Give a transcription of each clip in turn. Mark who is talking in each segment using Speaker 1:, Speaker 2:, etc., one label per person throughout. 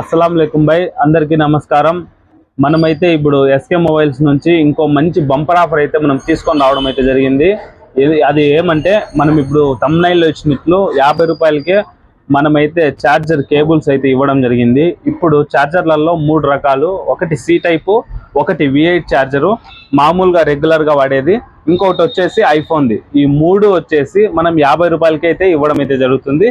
Speaker 1: అస్సలం లేకుం భాయ్ అందరికీ నమస్కారం. మనమైతే ఇప్పుడు ఎస్కే మొబైల్స్ నుంచి ఇంకో మంచి బంపర్ ఆఫర్ అయితే మనం తీసుకొని రావడం అయితే జరిగింది. ఇది అది ఏమంటే మనం ఇప్పుడు తమ్నైల్లో ఇచ్చినట్లు యాభై రూపాయలకే మనమైతే ఛార్జర్ కేబుల్స్ అయితే ఇవ్వడం జరిగింది. ఇప్పుడు ఛార్జర్లలో మూడు రకాలు. ఒకటి సి టైపు ఒకటి వి ఎయిట్ ఛార్జరు మామూలుగా రెగ్యులర్గా వాడేది ఇంకొకటి వచ్చేసి ఐఫోన్ది ఈ మూడు వచ్చేసి మనం యాభై రూపాయలకి అయితే ఇవ్వడం అయితే జరుగుతుంది.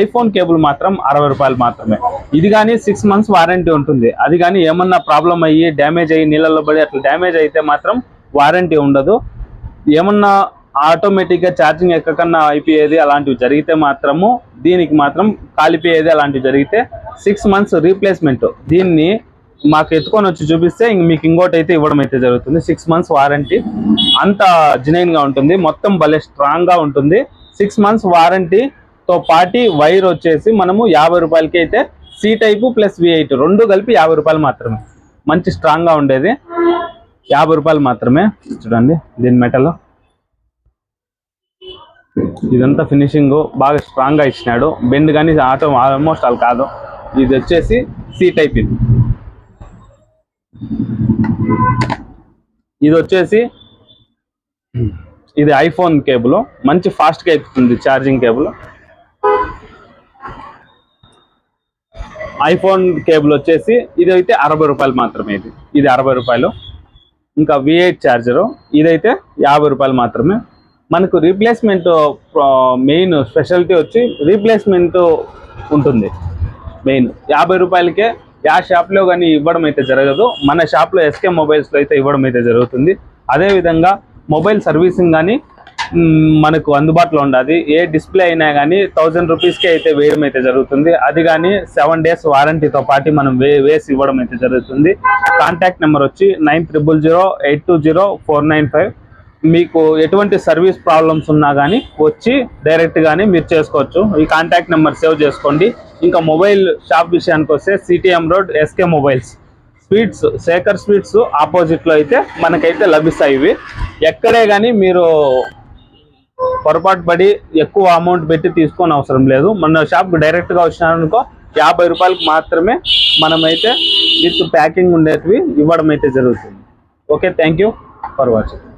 Speaker 1: ఐఫోన్ కేబుల్ మాత్రం అరవై రూపాయలు మాత్రమే. ఇది కానీ సిక్స్ మంత్స్ వారంటీ ఉంటుంది. అది కానీ ఏమన్నా ప్రాబ్లం అయ్యి డ్యామేజ్ అయ్యి నీళ్ళలో పడి అట్లా డ్యామేజ్ అయితే మాత్రం వారంటీ ఉండదు. ఏమన్నా ఆటోమేటిక్గా ఛార్జింగ్ ఎక్కకన్నా అయిపోయేది అలాంటివి జరిగితే మాత్రము దీనికి మాత్రం కాలిపోయేది అలాంటివి జరిగితే సిక్స్ మంత్స్ రీప్లేస్మెంట్ దీన్ని మాకు ఎత్తుకొని వచ్చి చూపిస్తే ఇంక మీకు ఇంకోటి అయితే ఇవ్వడం అయితే జరుగుతుంది. సిక్స్ మంత్స్ వారంటీ అంత జెన్యున్గా ఉంటుంది. మొత్తం భలే స్ట్రాంగ్గా ఉంటుంది. సిక్స్ మంత్స్ వారంటీతో పాటి వైర్ వచ్చేసి మనము యాభై రూపాయలకి అయితే C type plus V eight రెండు కలిపి యాభై రూపాయలు మాత్రమే. మంచి స్ట్రాంగ్గా ఉండేది. యాభై రూపాయలు మాత్రమే. చూడండి దీని మెటల్ ఇదంతా ఫినిషింగ్ బాగా స్ట్రాంగ్గా ఇచ్చినాడు. బెండ్ కానీ ఆటో ఆల్మోస్ట్ అలా కాదు. ఇది వచ్చేసి సి టైప్ ఇది. ఇది వచ్చేసి ఇది ఐఫోన్ కేబుల్. మంచి ఫాస్ట్గా ఎక్కుతుంది ఛార్జింగ్ కేబుల్. ఐఫోన్ కేబుల్ వచ్చేసి ఇది అయితే అరవై రూపాయలు మాత్రమే ఇది. ఇది అరవై రూపాయలు. ఇంకా వి ఎయిట్ ఛార్జరు ఇదైతే యాభై రూపాయలు మాత్రమే. మనకు రీప్లేస్మెంట్ మెయిన్ స్పెషాలిటీ వచ్చి రీప్లేస్మెంట్ ఉంటుంది. మెయిన్ యాభై రూపాయలకే యా షాప్లో కానీ ఇవ్వడం అయితే జరగదు. మన షాప్లో ఎస్కే మొబైల్స్లో అయితే ఇవ్వడం అయితే జరుగుతుంది. అదేవిధంగా మొబైల్ సర్వీసింగ్ కానీ మనకు అందుబాటులో ఉండాలి ఏ డిస్ప్లే అయినా కానీ థౌజండ్ రూపీస్కి అయితే వేయడం అయితే జరుగుతుంది. అది కానీ సెవెన్ డేస్ వారంటీతో పాటు మనం వే వేసి ఇవ్వడం అయితే జరుగుతుంది. కాంటాక్ట్ నెంబర్ వచ్చి nine triple zero eight two zero four nine five మీకు ఎటువంటి సర్వీస్ ప్రాబ్లమ్స్ ఉన్నా కానీ వచ్చి డైరెక్ట్ గానీ మీరు చేసుకోవచ్చు. ఈ కాంటాక్ట్ నెంబర్ సేవ్ చేసుకోండి. ఇంకా మొబైల్ షాప్ విషయానికి వస్తే CTM road SK mobiles sweets Shekar sweets ఆపోజిట్లో అయితే మనకైతే లభిస్తాయి ఇవి. ఎక్కడే కానీ మీరు పొరపాటు పడి ఎక్కువ అమౌంట్ పెట్టి తీసుకొని అవసరం లేదు. మన షాప్ డైరెక్ట్గా వచ్చినారనుకో యాభై రూపాయలకు మాత్రమే మనమైతే విత్ ప్యాకింగ్ ఉండేటివి ఇవ్వడం అయితే జరుగుతుంది. Okay thank you for watching